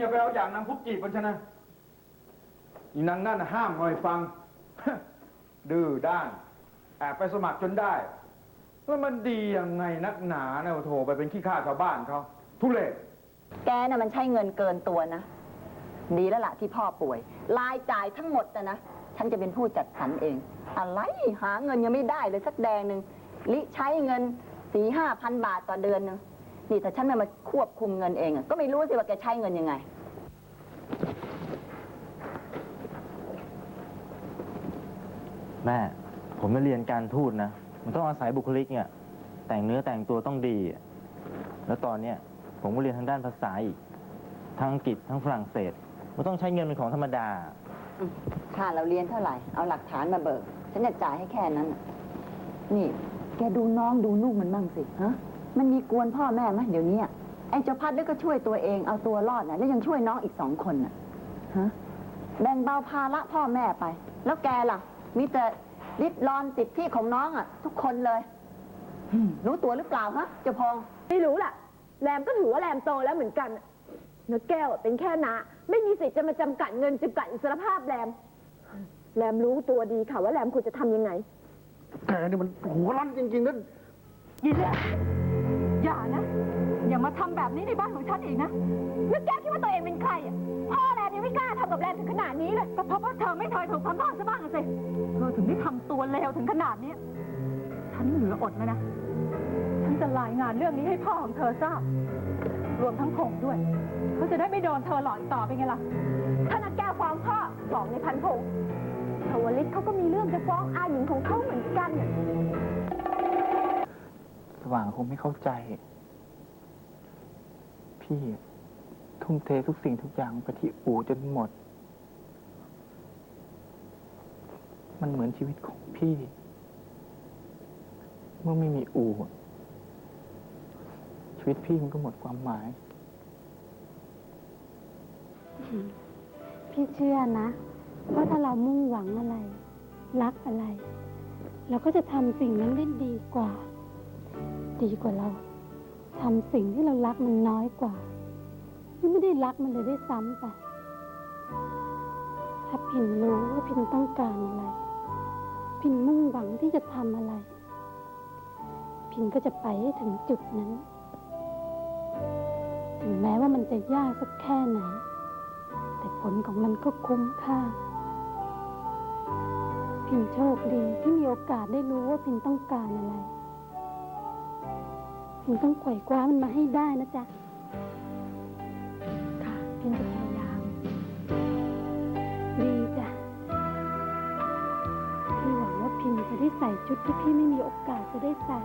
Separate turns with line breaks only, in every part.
อย่าไปเอาอย่างนางพุทธจีบมันชนะอีนางนั่นห้ามหน่อยฟัง ดื้อด้านแอบไปสมัครจนได้แล้วมันดียังไงนักหนาเนี่ยโถไปเป็นขี้ข้าชาวบ้านเขาทุเรศ
แกน่ะมันใช้เงินเกินตัวนะ ดีแล้วล่ะที่พ่อป่วยรายจ่ายทั้งหมดนะนะ ฉันจะเป็นผู้จัดสรรเอง อะไรหาเงินยังไม่ได้เลยสักแดงหนึ่งลิใช้เงินสี่ห้าพันบาทต่อเดือนหนึง นี่ถ้าฉันไม่มาควบคุมเงินเองอะก็ไม่รู้สิว่าแกใช้เงินยังไง
แม่ ผมมาเรียนการทูตนะ มันต้องอาศัยบุคลิกเนี่ย แต่งเนื้อแต่งตัวต้องดีอะแล้วตอนเนี้ยผมก็เรียนทางด้านภาษาอีก ทั้งอังกฤษทั้งฝรั่งเศส มันต้องใช้เงินเป็นของธรรมดา
ค่าเราเรียนเท่าไหร่ เอาหลักฐานมาเบิก ฉันจะจ่ายให้แค่นั้นน่ะนี่ แกดูน้องดูลูกมันบ้างสิ ฮะ มันมีกวนพ่อแม่ไหมเดี๋ยวนี้อะไอ้เจ้าพัดแล้วก็ช่วยตัวเองเอาตัวรอดนะแล้วยังช่วยน้องอีกสองคนน่ะฮะแบ่งเบาภาระพ่อแม่ไป แล้วแกล่ะ มีแต่ริดรอนสิทธิของน้องอะ ทุกคนเลยอืมรู้ตัวหรือเปล่าฮะเจ้าพอง
ไม่รู้ล่ะแรมก็ถือว่าแรมโตแล้วเหมือนกันเนื้อแก้วอะเป็นแค่นาไม่มีสิทธิ์จะมาจำกัดเงินจำกัดอิสรภาพแรมแรมรู้ตัวดีค่ะว่าแรมควรจะทำยังไง
แกนี่มันหัวร้อนจริงๆนะ
ยินเลยอย่านะอย่า มาทำแบบนี้ในบ้านของฉันอีกนะแล้วแกคิดว่าตัวเองเป็นใครอะพ่อแรมยังไม่กล้าทำกับแรมถึงขนาดนี้เลยก็เพราะว่าเธอไม่เคยถูกทำบ้างซะบ้างอะสิเธอถึงได้ทำตัวเลวถึงขนาดนี้ ฉันเหลืออดแล้วนะ ฉันจะรายงานเรื่องนี้ให้พ่อของเธอทราบ รวมทั้งผงด้วย เขาจะได้ไม่โดนเธอหลอกอีกต่อไปไงล่ะถ้านักแก้วฟ้องพ่อบอกในพันผงชวลิตเขาก็มีเรื่องจะฟ้องอาหญิงของเขาเหมือนกัน
สว่างคงไม่เข้าใจ พี่ ทุ่มเททุกสิ่งทุกอย่างไปที่อู่จนหมด มันเหมือนชีวิตของพี่ เมื่อไม่มีอู่ ชีวิตพี่มันก็หมดความหมาย
พี่เชื่อนะว่าถ้าเรามุ่งหวังอะไร รักอะไร เราก็จะทำสิ่งนั้นได้ดีกว่า ดีกว่าเรา ทำสิ่งที่เรารักมันน้อยกว่าที่ไม่ได้รักมันเลยได้ซ้ำไปถ้าพินรู้ว่าพินต้องการอะไร พินมุ่งหวังที่จะทำอะไร พินก็จะไปให้ถึงจุดนั้น ถึงแม้ว่ามันจะยากสักแค่ไหน แต่ผลของมันก็คุ้มค่า พินโชคดีที่มีโอกาสได้รู้ว่าพินต้องการอะไร พินต้องไขว่คว้ามันมาให้ได้นะจ๊ะ ค่ะพินจะพยายาม ดีจ้ะพี่หวังว่าพินจะได้ใส่ชุดที่พี่ไม่มีโอกาสจะได้ใส่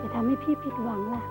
จะทำให้พี่ผิดหวังล่ะ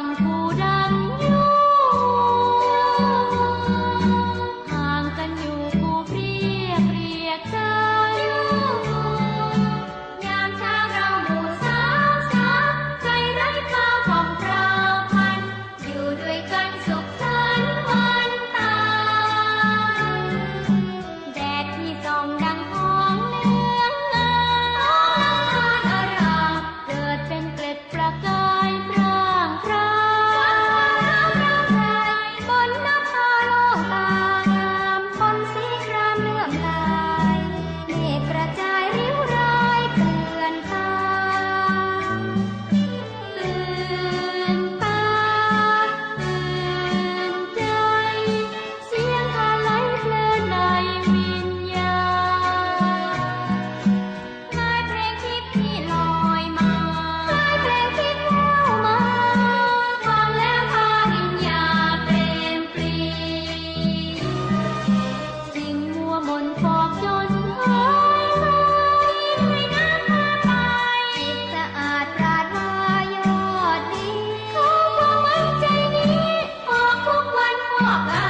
ริมฝั่ 好了。